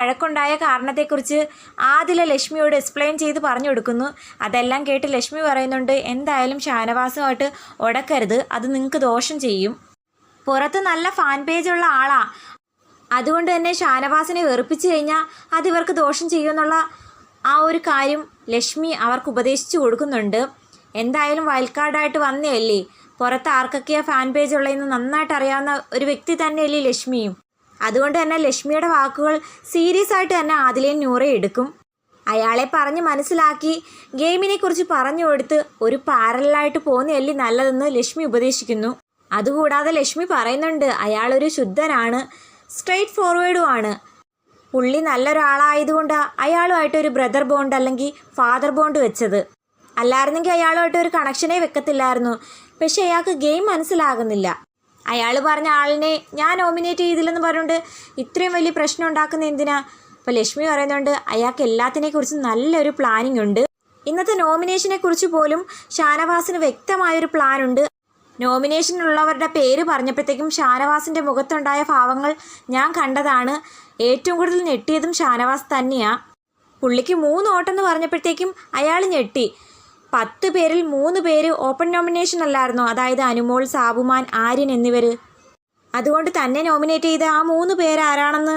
വഴക്കുണ്ടായ കാരണത്തെക്കുറിച്ച് Adila ലക്ഷ്മിയോട് explain ചെയ്ത് പറഞ്ഞു കൊടുക്കുന്നു. അതെല്ലാം കേട്ട് ലക്ഷ്മി പറയുന്നുണ്ട് എന്തായാലും ഷാനവാസുമായിട്ട് ഉടക്കരുത് അത് നിങ്ങൾക്ക് ദോഷം ചെയ്യും. പുറത്ത് നല്ല ഫാൻ പേജുള്ള ആളാ. അതുകൊണ്ട് തന്നെ ഷാനവാസിനെ വെറുപ്പിച്ചു കഴിഞ്ഞാൽ അത് ഇവർക്ക് ദോഷം ചെയ്യുമെന്നുള്ള ആ ഒരു കാര്യം ലക്ഷ്മി അവർക്ക് ഉപദേശിച്ചു കൊടുക്കുന്നുണ്ട്. എന്തായാലും വയൽക്കാടായിട്ട് വന്നതല്ലേ? പുറത്ത് ആർക്കൊക്കെയാ ഫാൻ പേജ് ഉള്ളതെന്ന് നന്നായിട്ട് അറിയാവുന്ന ഒരു വ്യക്തി തന്നെയല്ലേ ലക്ഷ്മിയും. അതുകൊണ്ട് തന്നെ ലക്ഷ്മിയുടെ വാക്കുകൾ സീരിയസ് ആയിട്ട് തന്നെ ആദിലയും നൂറെ എടുക്കും. അയാളെ പറഞ്ഞ് മനസ്സിലാക്കി ഗെയിമിനെക്കുറിച്ച് പറഞ്ഞു കൊടുത്ത് ഒരു പാരലായിട്ട് പോകുന്നതല്ലേ നല്ലതെന്ന് ലക്ഷ്മി ഉപദേശിക്കുന്നു. അതുകൂടാതെ ലക്ഷ്മി പറയുന്നുണ്ട് അയാളൊരു ശുദ്ധനാണ് സ്ട്രെയിറ്റ് ഫോർവേഡുമാണ് പുള്ളി നല്ലൊരാളായതുകൊണ്ട് അയാളുമായിട്ട് ഒരു ബ്രദർ ബോണ്ട് അല്ലെങ്കിൽ ഫാദർ ബോണ്ട് വെച്ചത്. അല്ലായിരുന്നെങ്കിൽ അയാളുമായിട്ട് ഒരു കണക്ഷനേ വെക്കത്തില്ലായിരുന്നു. പക്ഷെ അയാൾക്ക് ഗെയിം മനസ്സിലാകുന്നില്ല. അയാൾ പറഞ്ഞ ആളിനെ ഞാൻ നോമിനേറ്റ് ചെയ്തില്ലെന്ന് പറഞ്ഞുകൊണ്ട് ഇത്രയും വലിയ പ്രശ്നം ഉണ്ടാക്കുന്ന എന്തിനാ? അപ്പോൾ ലക്ഷ്മി പറയുന്നുണ്ട് അയാൾക്ക് എല്ലാത്തിനെ കുറിച്ച് നല്ലൊരു പ്ലാനിങ് ഉണ്ട്. ഇന്നത്തെ നോമിനേഷനെ കുറിച്ച് പോലും ഷാനവാസിന് വ്യക്തമായൊരു പ്ലാൻ ഉണ്ട്. നോമിനേഷനുള്ളവരുടെ പേര് പറഞ്ഞപ്പോഴത്തേക്കും ഷാനവാസിന്റെ മുഖത്തുണ്ടായ ഭാവങ്ങൾ ഞാൻ കണ്ടതാണ്. ഏറ്റവും കൂടുതൽ ഞെട്ടിയതും ഷാനവാസ് തന്നെയാണ് പുള്ളിക്ക് മൂന്ന് ഓട്ടം എന്ന് പറഞ്ഞപ്പോഴത്തേക്കും അയാൾ ഞെട്ടി. പത്ത് പേരിൽ മൂന്ന് പേര് ഓപ്പൺ നോമിനേഷൻ അല്ലായിരുന്നോ? അതായത് അനുമോൾ സാബുമാൻ ആര്യൻ എന്നിവർ അതുകൊണ്ട് തന്നെ നോമിനേറ്റ് ചെയ്ത ആ മൂന്ന് പേരാരാണെന്ന്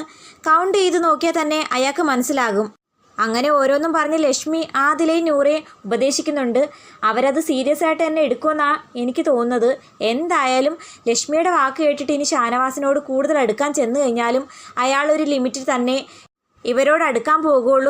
കൗണ്ട് ചെയ്ത് നോക്കിയാൽ തന്നെ അയാൾക്ക് മനസ്സിലാകും. അങ്ങനെ ഓരോന്നും പറഞ്ഞ് ലക്ഷ്മി ആദിലെ നൂറെ ഉപദേശിക്കുന്നുണ്ട്. അവരത് സീരിയസ് ആയിട്ട് തന്നെ എടുക്കുമെന്നാണ് എനിക്ക് തോന്നുന്നത്. എന്തായാലും ലക്ഷ്മിയുടെ വാക്ക് കേട്ടിട്ട് ഇനി ഷാനവാസിനോട് കൂടുതൽ അടുക്കാൻ ചെന്ന് കഴിഞ്ഞാലും അയാളൊരു ലിമിറ്റിൽ തന്നെ ഇവരോട് അടുക്കാൻ പോകുള്ളൂ.